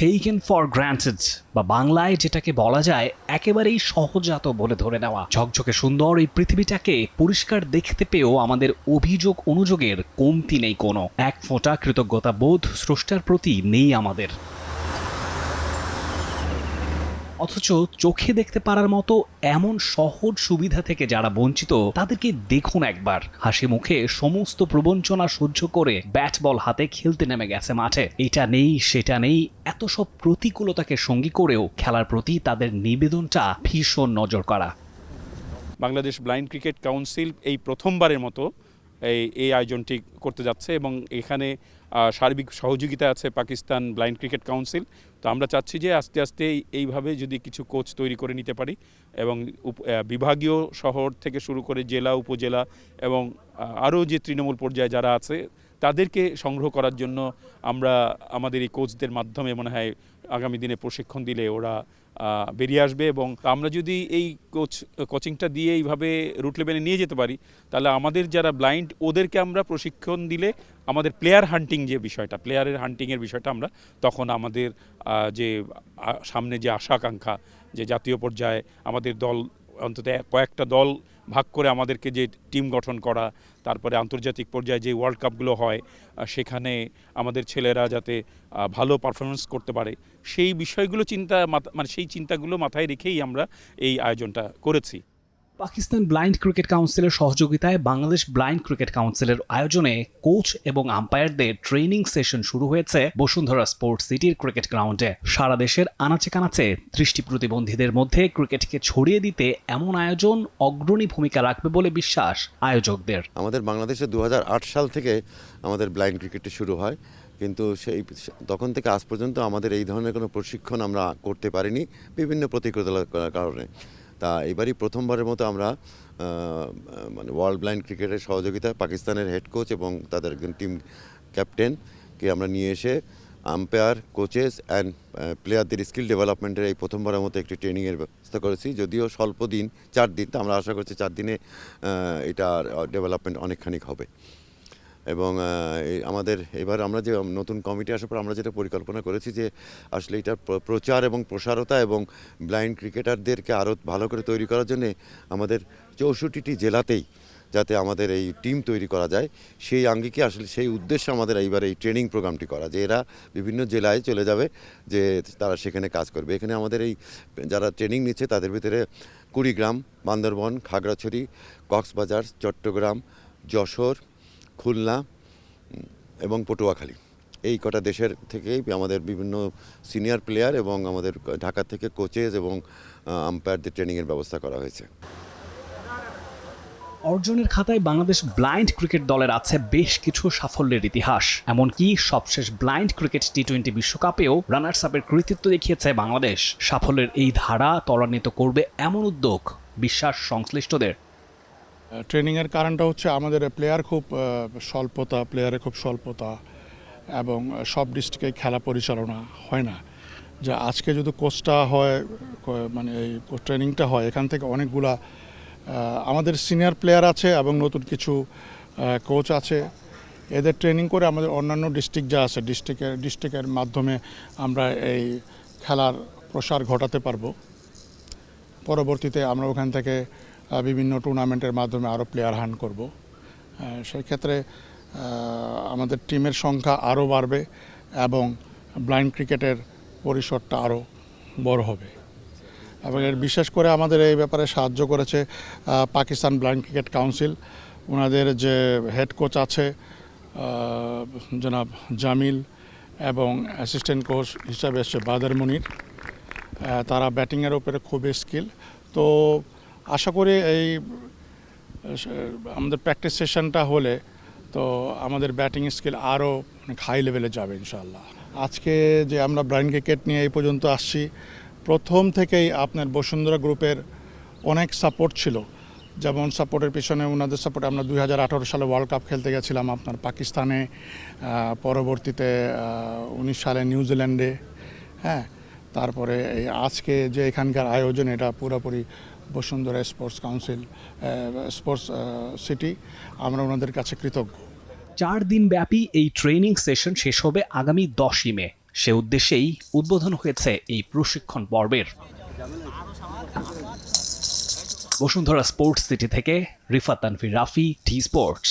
Taken for granted বা বাংলায় যেটাকে বলা যায় একেবারেই সহজাত বলে ধরে নেওয়া। ঝকঝকে সুন্দর এই পৃথিবীটাকে পরিষ্কার দেখতে পেয়েও আমাদের অভিযোগ অনুযোগের কমতি নেই কোনো। এক ফোঁটা কৃতজ্ঞতা বোধ স্রষ্টার প্রতি নেই আমাদের। অথচ চোখে দেখতে পারার মতো এমন সহজ সুবিধা থেকে যারা বঞ্চিত, তাদেরকে দেখুন একবার। হাসি মুখে সমস্ত প্রবঞ্চনা সহ্য করে ব্যাট বল হাতে খেলতে নেমে গেছে মাঠে। এটা নেই, সেটা নেই, এত সব প্রতিকূলতাকে সঙ্গী করেও খেলার প্রতি তাদের নিবেদনটা ভীষণ নজর করা। বাংলাদেশ ব্লাইন্ড ক্রিকেট কাউন্সিল এই প্রথমবারের মতো এই এই আয়োজনটি করতে যাচ্ছে এবং এখানে সার্বিক সহযোগিতা আছে পাকিস্তান ব্লাইন্ড ক্রিকেট কাউন্সিল। তো আমরা চাচ্ছি যে আস্তে আস্তে এইভাবে যদি কিছু কোচ তৈরি করে নিতে পারি এবং বিভাগীয় শহর থেকে শুরু করে জেলা, উপজেলা এবং আরও যে তৃণমূল পর্যায়ে যারা আছে, তাদেরকে সংগ্রহ করার জন্য আমরা আমাদের এই কোচদের মাধ্যমে মনে হয় আগামী দিনে প্রশিক্ষণ দিলে ওরা বেরিয়ে আসবে এবং আমরা যদি এই কোচ, কোচিংটা দিয়ে এইভাবে রুট লেভেলে নিয়ে যেতে পারি, তাহলে আমাদের যারা ব্লাইন্ড, ওদেরকে আমরা প্রশিক্ষণ দিলে আমাদের প্লেয়ার হান্টিং যে বিষয়টা, প্লেয়ারের হান্টিংয়ের বিষয়টা আমরা তখন আমাদের যে সামনে যে আশা আকাঙ্ক্ষা যে জাতীয় পর্যায়ে আমাদের দল অন্তত কয়েকটা দল ভাগ করে আমাদেরকে যে টিম গঠন করা, তারপরে আন্তর্জাতিক পর্যায়ে যে ওয়ার্ল্ড কাপগুলো হয় সেখানে আমাদের ছেলেরা যাতে ভালো পারফরমেন্স করতে পারে, সেই বিষয়গুলো চিন্তা মানে সেই চিন্তাগুলো মাথায় রেখেই আমরা এই আয়োজনটা করেছি। পাকিস্তান ব্লাইন্ড ক্রিকেট কাউন্সিলের সহযোগিতায় বাংলাদেশ ব্লাইন্ড ক্রিকেট কাউন্সিলের আয়োজনে কোচ এবং আম্পায়ারদের ট্রেনিং সেশন শুরু হয়েছে বসুন্ধরা স্পোর্টস সিটির ক্রিকেট গ্রাউন্ডে। সারা দেশের আনাচে কানাচে দৃষ্টি প্রতিবন্ধীদের মধ্যে ক্রিকেটকে ছড়িয়ে দিতে এমন আয়োজন অগ্রণী ভূমিকা রাখবে বলে বিশ্বাস আয়োজকদের। আমাদের বাংলাদেশে দু হাজার আট সাল থেকে আমাদের ব্লাইন্ড ক্রিকেটটি শুরু হয়, কিন্তু সেই তখন থেকে আজ পর্যন্ত আমাদের এই ধরনের কোনো প্রশিক্ষণ আমরা করতে পারিনি বিভিন্ন প্রতিকূলতার কারণে। তা এবারই প্রথমবারের মতো আমরা মানে ওয়ার্ল্ড ব্লাইন্ড ক্রিকেটের সহযোগিতায় পাকিস্তানের হেড কোচ এবং তাদের একজন টিম ক্যাপ্টেনকে আমরা নিয়ে এসে আম্পায়ার কোচেস অ্যান্ড প্লেয়ারদের স্কিল ডেভেলপমেন্টের এই প্রথমবারের মতো একটি ট্রেনিংয়ের ব্যবস্থা করেছি। যদিও স্বল্প দিন, চার দিন, তো আমরা আশা করছি চার দিনে এটার ডেভেলপমেন্ট অনেকখানি হবে। এবং আমাদের এবার আমরা যে নতুন কমিটি আসার পর আমরা যেটা পরিকল্পনা করেছি যে আসলে এটা প্রচার এবং প্রসারতা এবং ব্লাইন্ড ক্রিকেটারদেরকে আরও ভালো করে তৈরি করার জন্য আমাদের চৌষট্টিটি জেলাতেই যাতে আমাদের এই টিম তৈরি করা যায়। সেই আঙ্গিকে আসলে সেই উদ্দেশ্যে আমাদের এইবার এই ট্রেনিং প্রোগ্রামটি করা যে এরা বিভিন্ন জেলায় চলে যাবে যে তারা সেখানে কাজ করবে। এখানে আমাদের এই যারা ট্রেনিং নিচ্ছে তাদের ভিতরে কুড়িগ্রাম, বান্দরবন, খাগড়াছড়ি, কক্সবাজার, চট্টগ্রাম, যশোর খুলনা এবং পটুয়াখালী। এই কটা দেশের থেকেই আমাদের বিভিন্ন সিনিয়র প্লেয়ার এবং আমাদের ঢাকা থেকে কোচেস এবং আম্পায়ারদের ট্রেনিংয়ের ব্যবস্থা করা হয়েছে। অর্জনের খাতায় বাংলাদেশ ব্লাইন্ড ক্রিকেট দলের আছে বেশ কিছু সাফল্যের ইতিহাস। এমনকি সবশেষ ব্লাইন্ড ক্রিকেট টি টোয়েন্টি বিশ্বকাপেও রানার্স আপের কৃতিত্ব দেখিয়েছে বাংলাদেশ। সাফল্যের এই ধারা ত্বরান্বিত করবে এমন উদ্যোগ, বিশ্বাস সংশ্লিষ্টদের। ট্রেনিংয়ের কারণটা হচ্ছে আমাদের প্লেয়ার খুব স্বল্পতা প্লেয়ারের খুব স্বল্পতা এবং সব ডিস্ট্রিক্টে খেলা পরিচালনা হয় না। যে আজকে যদি কোচটা হয় মানে এই ট্রেনিংটা হয়, এখান থেকে অনেকগুলা আমাদের সিনিয়র প্লেয়ার আছে এবং নতুন কিছু কোচ আছে। এদের ট্রেনিং করে আমাদের অন্যান্য ডিস্ট্রিক্ট যা আছে ডিস্ট্রিক্টের ডিস্ট্রিক্টের মাধ্যমে আমরা এই খেলার প্রসার ঘটাতে পারব। পরবর্তীতে আমরা ওখান থেকে বিভিন্ন টুর্নামেন্টের মাধ্যমে আরও প্লেয়ার হান করব। আহ, সেই ক্ষেত্রে আমাদের টিমের সংখ্যা আরও বাড়বে এবং ব্লাইন্ড ক্রিকেটের পরিসরটা আরও বড় হবে। এবং এর বিশেষ করে আমাদের এই ব্যাপারে সাহায্য করেছে পাকিস্তান ব্লাইন্ড ক্রিকেট কাউন্সিল ওনাদের যে হেড কোচ আছে জনাব জামিল এবং অ্যাসিস্ট্যান্ট কোচ হিসাবে এসছে বাদার মুনির। তারা ব্যাটিংয়ের উপরে খুবই স্কিল তো আশা করি এই, আমাদের প্র্যাকটিস সেশনটা হলে তো আমাদের ব্যাটিং স্কিল আরও অনেক হাই লেভেলে যাবে ইনশাল্লাহ আজকে যে আমরা ব্রাইন ক্রিকেট নিয়ে এই পর্যন্ত আসছি, প্রথম থেকেই আপনার বসুন্ধরা গ্রুপের অনেক সাপোর্ট ছিল। যেমন সাপোর্টের পিছনে ওনাদের সাপোর্টে আমরা দুই হাজার আঠেরো সালে ওয়ার্ল্ড কাপ খেলতে গেছিলাম আপনার পাকিস্তানে পরবর্তীতে উনিশ সালে নিউজিল্যান্ডে হ্যাঁ? তারপরে এই আজকে যে এখানকার আয়োজন, এটা পুরোপুরি Bashundhara sports council sports city আমরা ওনাদের কাছে কৃতজ্ঞ। চার দিন ব্যাপী এই ট্রেনিং সেশন শেষ হবে আগামী দশই মে। সে উদ্দেশ্যেই উদ্বোধন হয়েছে এই প্রশিক্ষণ পর্বের। বসুন্ধরা স্পোর্টস সিটি থেকে Rifat Tanfir Rafi T sports